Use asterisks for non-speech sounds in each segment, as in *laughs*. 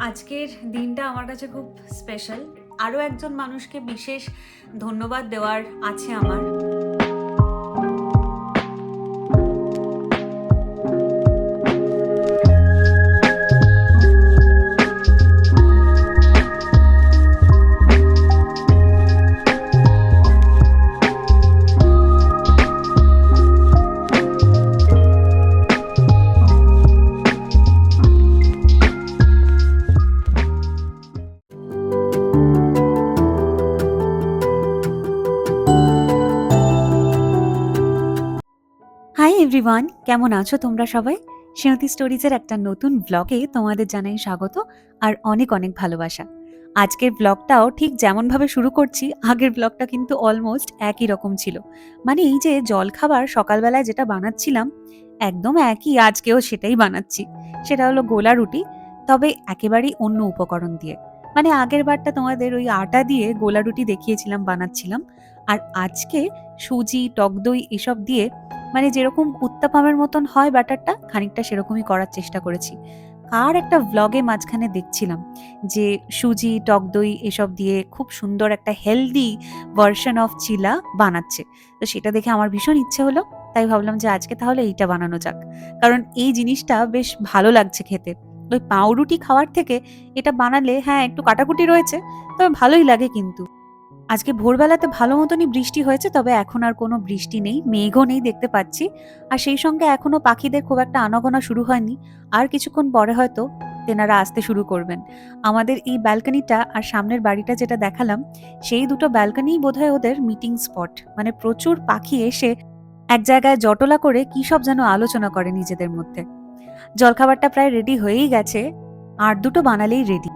আজকের দিনটা আমার কাছে খুব স্পেশাল আরও একজন মানুষকে বিশেষ ধন্যবাদ দেওয়ার আছে আমার। এভরিওয়ান কেমন আছো তোমরা সবাই? সেনতি স্টোরিজের একটা নতুন ব্লগে তোমাদের জানাই স্বাগত আর অনেক অনেক ভালোবাসা। আজকের ব্লগটাও ঠিক যেমনভাবে শুরু করছি, আগের ব্লগটা কিন্তু অলমোস্ট একই রকম ছিল। মানে এই যে জলখাবার সকালবেলায় যেটা বানাচ্ছিলাম, একদম একই, আজকেও সেটাই বানাচ্ছি। সেটা হলো গোলা রুটি, তবে একেবারেই অন্য উপকরণ দিয়ে। মানে আগের বারটা তোমাদের ওই আটা দিয়ে গোলা রুটি দেখিয়েছিলাম, বানাচ্ছিলাম। আর আজকে সুজি, টক দই এসব দিয়ে মানে যেরকম উত্তাপামের মতন হয় ব্যাটারটা, খানিকটা সেরকমই করার চেষ্টা করেছি। আর একটা ভ্লগে মাঝখানে দেখছিলাম যে সুজি, টক দই এসব দিয়ে খুব সুন্দর একটা হেলদি ভার্সন অফ চিলা বানাচ্ছে। তো সেটা দেখে আমার ভীষণ ইচ্ছে হলো, তাই ভাবলাম যে আজকে তাহলে এইটা বানানো যাক। কারণ এই জিনিসটা বেশ ভালো লাগছে খেতে। ওই পাউরুটি খাওয়ার থেকে এটা বানালে হ্যাঁ একটু কাটাকুটি রয়েছে, তবে ভালোই লাগে কিন্তু। আজকে ভোরবেলাতে ভালো মতনই বৃষ্টি হয়েছে, তবে এখন আর কোনো বৃষ্টি নেই, মেঘও নেই দেখতে পাচ্ছি। আর সেই সঙ্গে এখনও পাখিদের খুব একটা আনাগোনা শুরু হয়নি, আর কিছুক্ষণ পরে হয়তো তেনারা আসতে শুরু করবেন। আমাদের এই ব্যালকনিটা আর সামনের বাড়িটা যেটা দেখালাম, সেই দুটো ব্যালকনিই বোধহয় ওদের মিটিং স্পট মানে প্রচুর পাখি এসে এক জায়গায় জটলা করে কী সব যেন আলোচনা করে নিজেদের মধ্যে। জলখাবারটা প্রায় রেডি হয়েই গেছে, আর দুটো বানালেই রেডি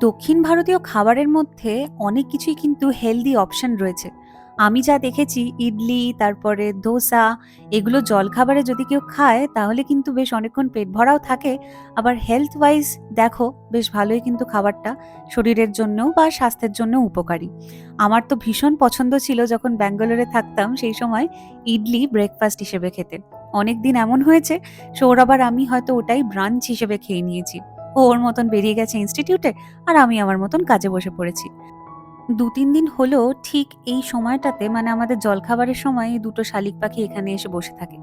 দক্ষিণ ভারতীয় খাবারের মধ্যে অনেক কিছুই কিন্তু হেলদি অপশন রয়েছে। আমি যা দেখেছি, ইডলি, তারপরে ধোসা এগুলো জলখাবারে যদি কেউ খায়, তাহলে কিন্তু বেশ অনেকক্ষণ পেট ভরাও থাকে। আবার হেলথ ওয়াইজ দেখো, বেশ ভালোই কিন্তু খাবারটা শরীরের জন্যও বা স্বাস্থ্যের জন্যও উপকারী। আমার তো ভীষণ পছন্দ ছিল যখন ব্যাঙ্গালোরে থাকতাম, সেই সময় ইডলি ব্রেকফাস্ট হিসেবে খেতে। অনেক দিন এমন হয়েছে, সৌরভ আর আমি হয়তো ওটাই ব্রাঞ্চ হিসেবে খেয়ে নিয়েছি। ও ওর মতন বেরিয়ে গেছে ইনস্টিটিউটে আর আমি আমার মতন কাজে বসে পড়েছি। দু তিন দিন হলো ঠিক এই সময়টাতে মানে আমাদের জলখাবারের সময় দুটো শালিক পাখি এখানে এসে বসে থাকে।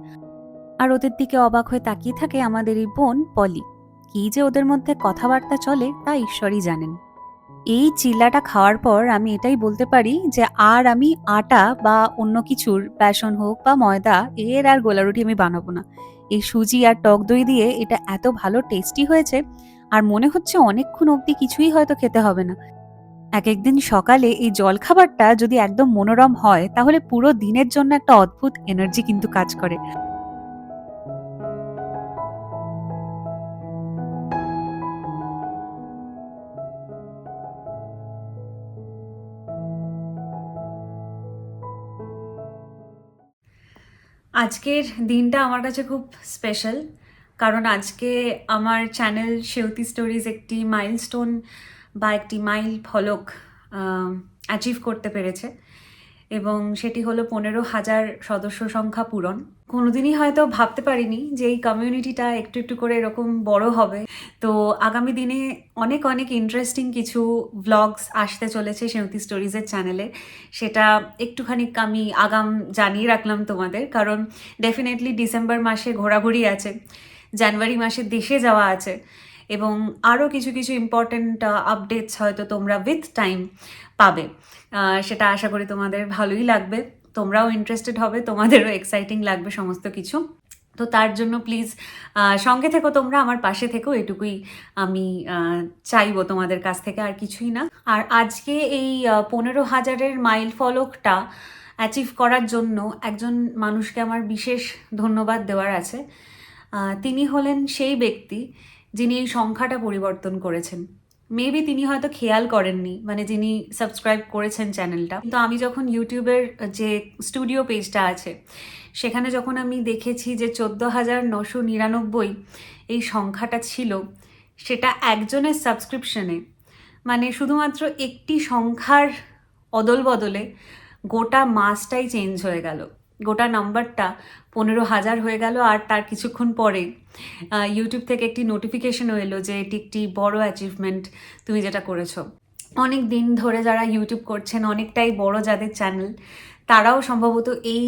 আর ওদের দিকে অবাক হয়ে তাকিয়ে থাকে আমাদের এই বোন পলি। কি যে ওদের মধ্যে কথাবার্তা চলে তা ঈশ্বরই জানেন। এই চিল্লাটা খাওয়ার পর আমি এটাই বলতে পারি যে আর আমি আটা বা অন্য কিছুর বেসন হোক বা ময়দা এর আর গোলা রুটি আমি বানাবো না। এই সুজি আর টক দই দিয়ে এটা এত ভালো টেস্টি হয়েছে আর মনে হচ্ছে অনেকক্ষণ অবধি কিছুই হয়তো খেতে হবে না। এক একদিন সকালে এই জলখাবারটা যদি একদম মনোরম হয়, তাহলে পুরো দিনের জন্য একটা অদ্ভুত এনার্জি কিন্তু কাজ করে। আজকের দিনটা আমার কাছে খুব স্পেশাল কারণ আজকে আমার চ্যানেল সেউতি স্টোরিজ একটি মাইলস্টোন বা একটি মাইল ফলক অ্যাচিভ করতে পেরেছে। এবং সেটি হলো পনেরো হাজার সদস্য সংখ্যা পূরণ। কোনোদিনই হয়তো ভাবতে পারিনি যে এই কমিউনিটিটা একটু একটু করে এরকম বড় হবে। তো আগামী দিনে অনেক অনেক ইন্টারেস্টিং কিছু ভ্লগস আসতে চলেছে সেউতি স্টোরিজের চ্যানেলে সেটা একটুখানি আমি আগাম জানিয়ে রাখলাম তোমাদের, কারণ ডেফিনেটলি ডিসেম্বর মাসে ঘোরাঘুরি আছে। জানুয়ারি মাসে দেশে যাওয়া আছে। এবং আরও কিছু কিছু ইম্পর্ট্যান্ট আপডেটস হয়তো তোমরা উইথ টাইম পাবে। সেটা আশা করি তোমাদের ভালোই লাগবে। তোমরাও ইন্টারেস্টেড হবে, তোমাদেরও এক্সাইটিং লাগবে সমস্ত কিছু। তো তার জন্য প্লিজ সঙ্গে থেকো তোমরা, আমার পাশে থেকো, এটুকুই আমি চাইব তোমাদের কাছ থেকে আর কিছুই না। আর আজকে এই পনেরো হাজারের মাইল ফলকটা অ্যাচিভ করার জন্য একজন মানুষকে আমার বিশেষ ধন্যবাদ দেওয়ার আছে। তিনি হলেন সেই ব্যক্তি যিনি এই সংখ্যাটা পরিবর্তন করেছেন। মেবি তিনি হয়তো খেয়াল করেননি মানে যিনি সাবস্ক্রাইব করেছেন চ্যানেলটা কিন্তু আমি যখন ইউটিউবের যে স্টুডিও পেজটা আছে, সেখানে যখন আমি দেখেছি যে চোদ্দ হাজার নশো নিরানব্বই এই সংখ্যাটা ছিল, সেটা একজনের সাবস্ক্রিপশনে মানে শুধুমাত্র একটি সংখ্যার অদল বদলে গোটা মাসটাই চেঞ্জ হয়ে গেল। গোটা নাম্বারটা পনেরো হাজার হয়ে গেল আর তার কিছুক্ষণ পরে ইউটিউব থেকে একটি নোটিফিকেশনও এলো যে এটি একটি বড় অ্যাচিভমেন্ট তুমি যেটা করেছ। অনেক দিন ধরে যারা ইউটিউব করছেন, অনেকটাই বড় যাদের চ্যানেল তারাও সম্ভবত এই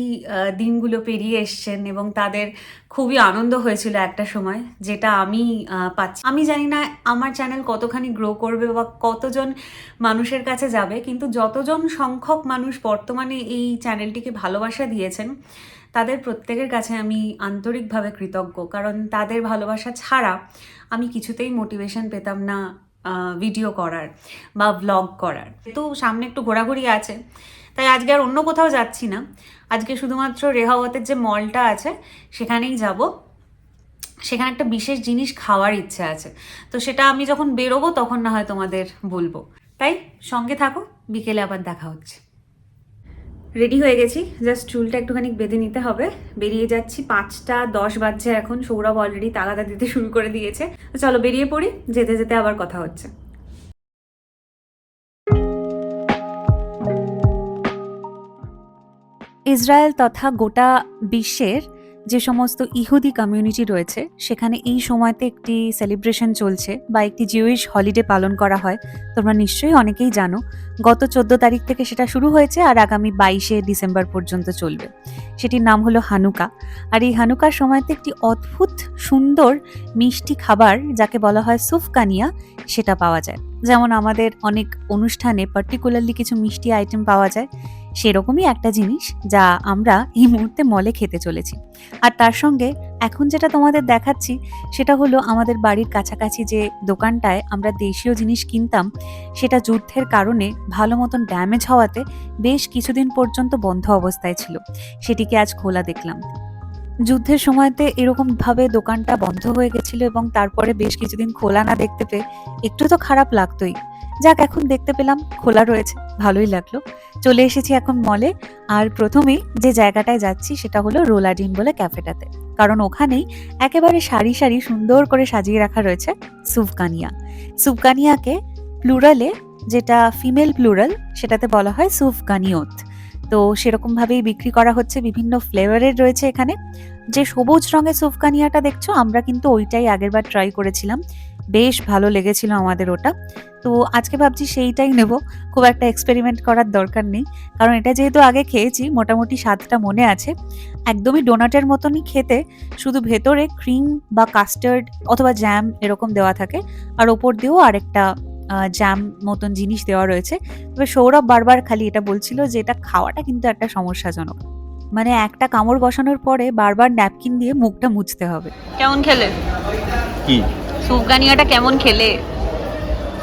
দিনগুলো পেরিয়ে এসছেন এবং তাদের খুবই আনন্দ হয়েছিল একটা সময়, যেটা আমি পাচ্ছি। আমি জানি না আমার চ্যানেল কতখানি গ্রো করবে বা কতজন মানুষের কাছে যাবে, কিন্তু যতজন সংখ্যক মানুষ বর্তমানে এই চ্যানেলটিকে ভালোবাসা দিয়েছেন, তাদের প্রত্যেকের কাছে আমি আন্তরিকভাবে কৃতজ্ঞ। কারণ তাদের ভালোবাসা ছাড়া আমি কিছুতেই মোটিভেশন পেতাম না ভিডিও করার বা ব্লগ করার। তো সামনে একটু ঘোরাঘুরি আছে তাই আজকে আর অন্য কোথাও যাচ্ছি না। আজকে শুধুমাত্র রেহাওয়াতের যে মলটা আছে, সেখানেই যাব। সেখানে একটা বিশেষ জিনিস খাওয়ার ইচ্ছে আছে। তো সেটা আমি যখন বেরোবো, তখন না হয় তোমাদের বলব। তাই সঙ্গে থাকো, বিকেলে আবার দেখা হচ্ছে। রেডি হয়ে গেছি। জাস্ট চুলটা একটুখানি বেঁধে নিতে হবে। বেরিয়ে যাচ্ছি পাঁচটা দশ বাজছে এখন। সৌরভ অলরেডি তাগাদা দিতে শুরু করে দিয়েছে। চলো বেরিয়ে পড়ি। যেতে যেতে আবার কথা হচ্ছে। ইসরায়েল তথা গোটা বিশ্বের যে সমস্ত ইহুদি কমিউনিটি রয়েছে, সেখানে এই সময়তে একটি সেলিব্রেশন চলছে বা একটি জিউইশ হলিডে পালন করা হয়। তোমরা নিশ্চয়ই অনেকেই জানো, গত চোদ্দ তারিখ থেকে সেটা শুরু হয়েছে আর আগামী বাইশে ডিসেম্বর পর্যন্ত চলবে। সেটির নাম হলো হানুকা। আর এই হানুকার সময়তে একটি অদ্ভুত, সুন্দর, মিষ্টি খাবার যাকে বলা হয় সুফকানিয়া, সেটা পাওয়া যায়। যেমন আমাদের অনেক অনুষ্ঠানে পার্টিকুলারলি কিছু মিষ্টি আইটেম পাওয়া যায়। সেরকমই একটা জিনিস যা আমরা এই মুহূর্তে মলে খেতে চলেছি। আর তার সঙ্গে এখন যেটা তোমাদের দেখাচ্ছি, সেটা হলো আমাদের বাড়ির কাছাকাছি যে দোকানটায় আমরা দেশীয় জিনিস কিনতাম, সেটা যুদ্ধের কারণে ভালো মতন ড্যামেজ হওয়াতে বেশ কিছুদিন পর্যন্ত বন্ধ অবস্থায় ছিল। সেটিকে আজ খোলা দেখলাম। যুদ্ধের সময়তে এরকম ভাবে দোকানটা বন্ধ হয়ে গেছিল এবং তারপরে বেশ কিছুদিন খোলা না দেখতে পেয়ে একটু তো খারাপ লাগতোই। যাক, এখন দেখতে পেলাম খোলা রয়েছে। ভালোই লাগল। চলে এসেছি এখন মলে আর প্রথমেই যে জায়গাটায় যাচ্ছি সেটা হলো রোলাডিন বলে ক্যাফেটাতে। কারণ ওখানেই একেবারে সারি সারি সুন্দর করে সাজিয়ে রাখা রয়েছে সুফকানিয়া সুফকানিয়াকে প্লুরালে যেটা ফিমেল প্লুরাল সেটাতে বলা হয় সুফগানিয়ত। তো সেরকমভাবেই বিক্রি করা হচ্ছে, বিভিন্ন ফ্লেভারের রয়েছে এখানে। যে সবুজ রঙের সুফকানিয়াটা দেখছ, আমরা কিন্তু ওইটাই আগেরবার ট্রাই করেছিলাম। বেশ ভালো লেগেছিল আমাদের ওটা। তো আজকে ভাবছি সেইটাই নেব। খুব একটা এক্সপেরিমেন্ট করার দরকার নেই। কারণ এটা যেহেতু আগে খেয়েছি মোটামুটি স্বাদটা মনে আছে। একদমই ডোনাটের মতনই খেতে শুধু ভেতরে ক্রিম বা কাস্টার্ড অথবা জ্যাম এরকম দেওয়া থাকে। আর ওপর দিয়েও আরেকটা জ্যাম মতন জিনিস দেওয়া রয়েছে। তবে সৌরভ বারবার খালি এটা বলছিল যে এটা খাওয়াটা কিন্তু একটা সমস্যাজনক। মানে একটা কামড় বসানোর পরে বারবার ন্যাপকিন দিয়ে মুখটা মুছতে হবে। কেমন খেলে? কি? সুফগানিয়াটা কেমন খেলে?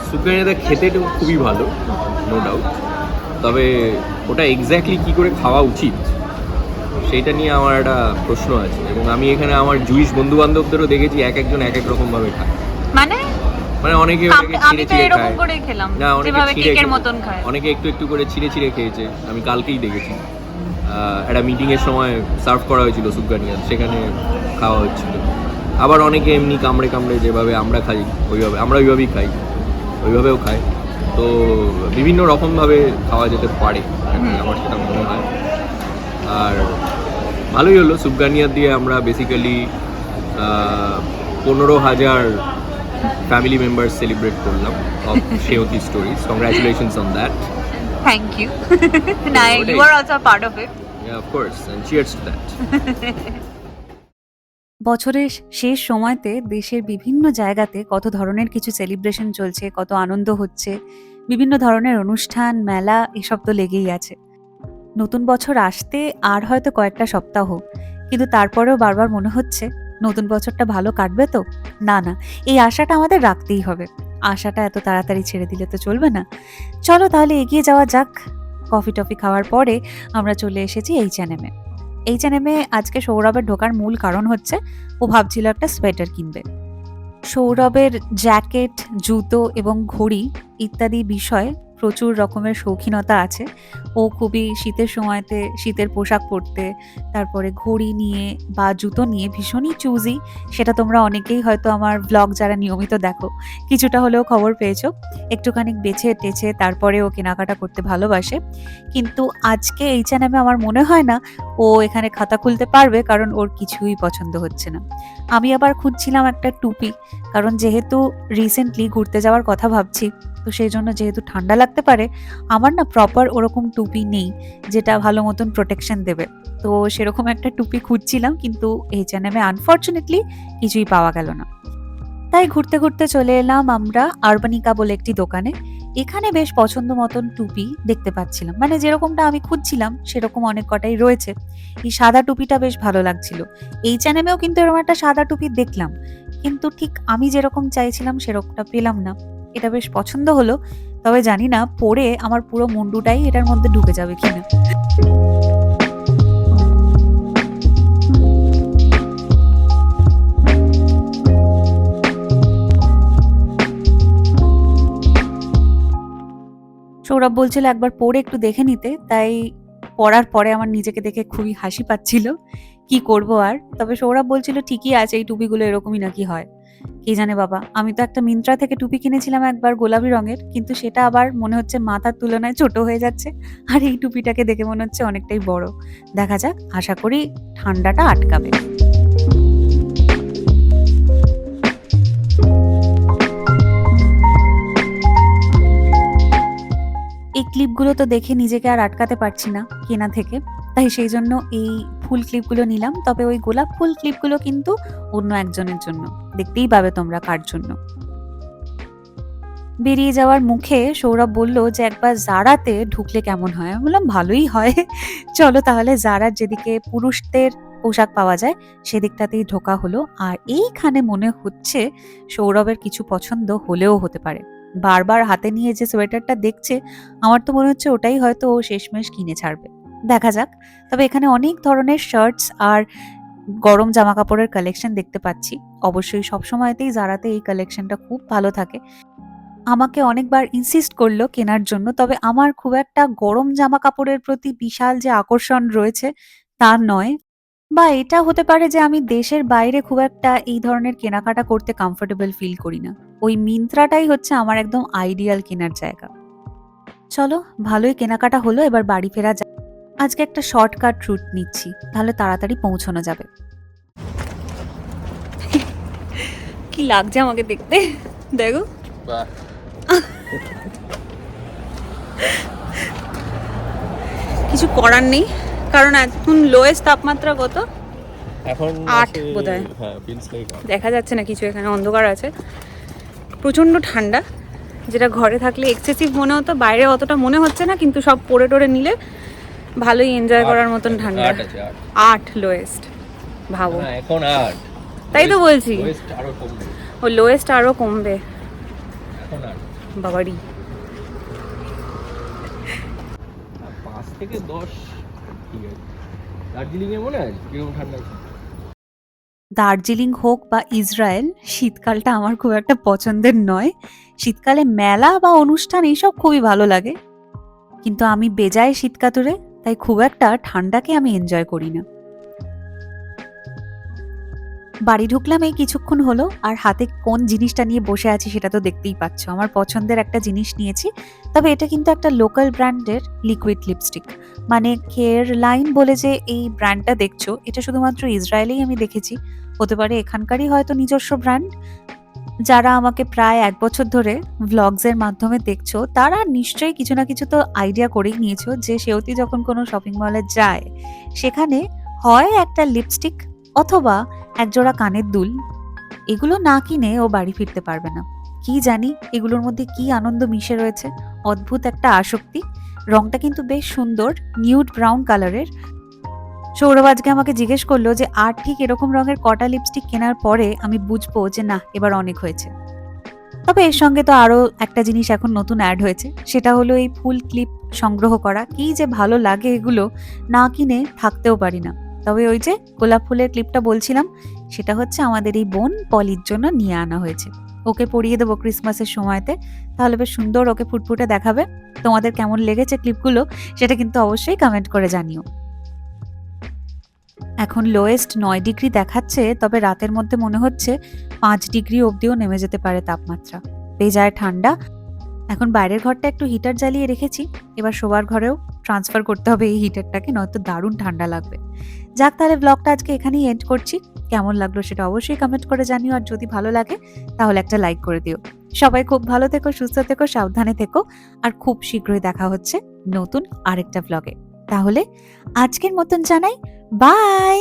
সুকারিয়াদা খেতে তো খুবই ভালো নো ডাউট তবে ওটা এক্স্যাক্টলি কি করে খাওয়া উচিত সেইটা নিয়ে আমার একটা প্রশ্ন আছে। এবং আমি এখানে আমার জুইশ বন্ধু বান্ধবদেরও দেখেছি এক একজন এক এক রকম ভাবে খায়। মানে? মানে অনেকে ওটাকে আমি ছিঁড়ে তো ছিঁড়ে এরকম খায়। করে খেলাম না অনেকে ছিঁড়ে কেকের মতন খায়। অনেকে একটু একটু করে ছিঁড়ে ছিঁড়ে খেয়েছে আমি কালকেই দেখেছি। একটা মিটিংয়ের সময় সার্ভ করা হয়েছিল সুগানিয়া সেখানে খাওয়া হচ্ছিল আবার অনেকে এমনি কামড়ে কামড়ে যেভাবে আমরা খাই ওইভাবে আমরা ওইভাবেই খাই ওইভাবেও খাই। তো বিভিন্ন রকমভাবে খাওয়া যেতে পারে আমার সেটা মনে হয়। আর ভালোই হলো সুফগানিয়া দিয়ে আমরা বেসিক্যালি পনেরো হাজার ফ্যামিলি মেম্বার সেলিব্রেট করলাম of Seuti stories congratulations on that thank you না। You are also part of it Yeah, of course, and cheers to that. *laughs* বছরের শেষ সময়তে দেশের বিভিন্ন জায়গাতে কত ধরনের কিছু সেলিব্রেশন চলছে, কত আনন্দ হচ্ছে, বিভিন্ন ধরনের অনুষ্ঠান, মেলা, এসব তো লেগেই আছে। নতুন বছর আসতে আর হয়তো কয়েকটা সপ্তাহ, কিন্তু তারপরেও বারবার মনে হচ্ছে নতুন বছরটা ভালো কাটবে তো? না না, এই আশাটা আমাদের রাখতেই হবে। আশাটা এত তাড়াতাড়ি ছেড়ে দিলে তো চলবে না। চলো তাহলে এগিয়ে যাওয়া যাক। কফি টফি খাওয়ার পরে আমরা চলে এসেছি এই এমে এইচ এন এমে আজকে সৌরভের ঢোকার মূল কারণ হচ্ছে ও ভাবছিল একটা সোয়েটার কিনবে। সৌরভের জ্যাকেট জুতো এবং ঘড়ি ইত্যাদি বিষয়ে প্রচুর রকমের শৌখিনতা আছে। ও খুবই শীতের সময়তে শীতের পোশাক পরতে, তারপরে ঘড়ি নিয়ে বা জুতো নিয়ে ভীষণই চুজি সেটা তোমরা অনেকেই হয়তো আমার ব্লগ যারা নিয়মিত দেখো, কিছুটা হলেও খবর পেয়েছ। একটুখানি বেছে টেছে তারপরে ও কেনাকাটা করতে ভালোবাসে। কিন্তু আজকে এই চ্যানেলে আমার মনে হয় না ও এখানে খাতা খুলতে পারবে, কারণ ওর কিছুই পছন্দ হচ্ছে না। আমি আবার খুঁজছিলাম একটা টুপি, কারণ যেহেতু রিসেন্টলি ঘুরতে যাওয়ার কথা ভাবছি তো সেই জন্য যেহেতু ঠান্ডা লাগতে পারে, আমার না প্রপার ওরকম টুপি নেই, যেটা ভালো মতন প্রোটেকশন দেবে। তো সেরকম একটা টুপি খুঁজছিলাম, কিন্তু এই চ্যানেলে আনফর্চুনেটলি কিছুই পাওয়া গেল না। তাই ঘুরতে ঘুরতে চলে এলাম আমরা আরবানিকা বলে একটি দোকানে। এখানে বেশ পছন্দ মতন টুপি দেখতে পাচ্ছিলাম। মানে যেরকমটা আমি খুঁজছিলাম, সেরকম অনেক কটাই রয়েছে। এই সাদা টুপিটা বেশ ভালো লাগছিল। এই চ্যানেলেও কিন্তু এরকম একটা সাদা টুপি দেখলাম। কিন্তু ঠিক আমি যেরকম চাইছিলাম, সেরকমটা পেলাম না। এটা বেশ পছন্দ হলো, তবে জানি না, পরে আমার পুরো মুন্ডুটাই এটার মধ্যে ঢুকে যাবে কিনা। সৌরভ বলছিল একবার পরে একটু দেখে নিতে, তাই পড়ার পরে আমার নিজেকে দেখে খুবই হাসি পাচ্ছিল। কি করব আর? তবে সৌরভ বলছিল, ঠিকই আছে, এই টুপিগুলো এরকমই নাকি হয়? কি জানে বাবা? আমি তো একটা মিন্ত্রা থেকে টুপি কিনেছিলাম একবার গোলাপি রঙের, কিন্তু সেটা আবার মনে হচ্ছে মাথার তুলনায় ছোট হয়ে যাচ্ছে। আর এই টুপিটাকে দেখে মনে হচ্ছে অনেকটাই বড়। দেখা যাক, আশা করি ঠান্ডাটা আটকাবে। এই ক্লিপগুলো তো দেখে নিজেকে আর আটকাতে পারছি না, কেনা থেকে। তাই সেই জন্য এই ফুল ক্লিপগুলো নিলাম। তবে ওই গোলাপ ফুল ক্লিপগুলো কিন্তু অন্য একজনের জন্য। দেখতেই পাবে তোমরা কার জন্য। বেরিয়ে যাওয়ার মুখে সৌরভ বলল যে, একবার জারাতে ঢুকলে কেমন হয়? আমি বললাম, ভালোই হয়। চলো তাহলে জারার যেদিকে পুরুষদের পোশাক পাওয়া যায়, সেদিকটাতেই ঢোকা হলো। আর এইখানে মনে হচ্ছে সৌরভের কিছু পছন্দ হলেও হতে পারে। বারবার হাতে নিয়ে যে সোয়েটারটা দেখছে, আমার তো মনে হচ্ছে ওটাই হয়তো ও শেষমেশ কিনে ছাড়বে। দেখা যাক। তবে এখানে অনেক ধরনের শার্টস আর গরম জামা কাপড়ের কালেকশন দেখতে পাচ্ছি। অবশ্যই সব সময়তেই জারাতে এই কালেকশনটা খুব ভালো থাকে। আমাকে অনেকবার ইনসিস্ট করল কেনার জন্য, তবে আমার খুব একটা গরম জামা কাপড়ের প্রতি বিশাল যে আকর্ষণ রয়েছে তা নয়। বা এটা হতে পারে যে আমি দেশের বাইরে খুব একটা এই ধরনের কেনাকাটা করতে কমফোর্টেবল ফিল করি না। ওই মিন্ত্রাটাই হচ্ছে আমার একদম আইডিয়াল কেনার জায়গা। চলো, ভালোই কেনাকাটা হলো, এবার বাড়ি ফেরা যাক। আজকে একটা শর্টকাট রুট নিচ্ছি তাহলে তাড়াতাড়ি পৌঁছানো যাবে। কি লাগছে আমাকে দেখতে? দেখো। কিছু করার নেই কারণ এখন লোয়েস্ট তাপমাত্রা কত? এখন আট বোধহয়। হ্যাঁ দেখা যাচ্ছে না কিছু এখানে অন্ধকার আছে। প্রচণ্ড ঠান্ডা যেটা ঘরে থাকলে এক্সেসিভ মনে হতো বাইরে অতটা মনে হচ্ছে না কিন্তু সব পরে টরে নিলে ভালোই এনজয় করার মতন ঠান্ডা আট লোয়েস্ট ভাবো। না এখন আট। তাই তো বলছি। আরও ও লোয়েস্ট আরও কমবে। বাবারি। পাঁচ থেকে দশ ঠিক আছে। মনে আছে? কীরকম ঠান্ডা দার্জিলিং হোক বা ইসরায়েল শীতকালটা আমার খুব একটা পছন্দের নয়। শীতকালে মেলা বা অনুষ্ঠান এইসব খুবই ভালো লাগে। কিন্তু আমি বেজায় শীতকাতুরে তাই খুব একটা ঠান্ডাকে আমি এনজয় করি না। বাড়ি ঢুকলাম এই কিছুক্ষণ হলো, আর হাতে কোন জিনিসটা নিয়ে বসে আছি সেটা তো দেখতেই পাচ্ছ। আমার পছন্দের একটা জিনিস নিয়েছি, তবে এটা কিন্তু একটা লোকাল ব্র্যান্ডের লিকুইড লিপস্টিক মানে কেয়ার লাইন বলে যে এই ব্র্যান্ডটা দেখছ, এটা শুধুমাত্র ইসরায়েলেই আমি দেখেছি। হতে পারে এখানকারই হয়তো নিজস্ব ব্র্যান্ড যারা আমাকে প্রায় এক বছর ধরে ভ্লগসের মাধ্যমে দেখছ, তারা নিশ্চয়ই কিছু না কিছু তো আইডিয়া করেই নিয়েছো যে সেওতি যখন কোনো শপিং মলে যায়, সেখানে হয় একটা লিপস্টিক অথবা একজোড়া কানের দুল। এগুলো না কিনে ও বাড়ি ফিরতে পারবে না। কি জানি এগুলোর মধ্যে কি আনন্দ মিশে রয়েছে। অদ্ভুত একটা আসক্তি। রংটা কিন্তু বেশ সুন্দর নিউড ব্রাউন কালারের সৌরভ আজকে আমাকে জিজ্ঞেস করল যে, আর ঠিক এরকম রঙের কটা লিপস্টিক কেনার পরে আমি বুঝব যে, না, এবার অনেক হয়েছে। তবে এর সঙ্গে তো আরও একটা জিনিস এখন নতুন অ্যাড হয়েছে, সেটা হলো এই ফুল ক্লিপ সংগ্রহ করা। কি যে ভালো লাগে এগুলো না কিনে থাকতেও পারি না। তবে ওই যে গোলাপ ফুলের ক্লিপটা বলছিলাম, সেটা হচ্ছে আমাদের এই বোন পলির জন্য নিয়ে আনা হয়েছে। ওকে পরিয়ে দেবো ক্রিসমাসের সময়তে, তাহলে বেশ সুন্দর ওকে ফুটফুটে দেখাবে। তোমাদের কেমন লেগেছে ক্লিপগুলো সেটা কিন্তু অবশ্যই কমেন্ট করে জানিও। এখন লোয়েস্ট নয় ডিগ্রি দেখাচ্ছে, তবে রাতের মধ্যে মনে হচ্ছে পাঁচ ডিগ্রি অবধিও নেমে যেতে পারে তাপমাত্রা। বেজায় ঠান্ডা। এখন বাইরের ঘরটা একটু হিটার জ্বালিয়ে রেখেছি। এবার শোবার ঘরেও ট্রান্সফার করতে হবে এই হিটারটাকে নয়তো দারুণ ঠান্ডা লাগবে। যাক তাহলে ব্লগটা আজকে এখানেই এন্ড করছি। কেমন লাগল সেটা অবশ্যই কমেন্ট করে জানিও, আর যদি ভালো লাগে, তাহলে একটা লাইক করে দিও। সবাই খুব ভালো থেকো, সুস্থ থেকো, সাবধানে থেকো, আর খুব শীঘ্রই দেখা হচ্ছে নতুন আরেকটা ব্লগে তাহলে আজকের মতন জানাই বাই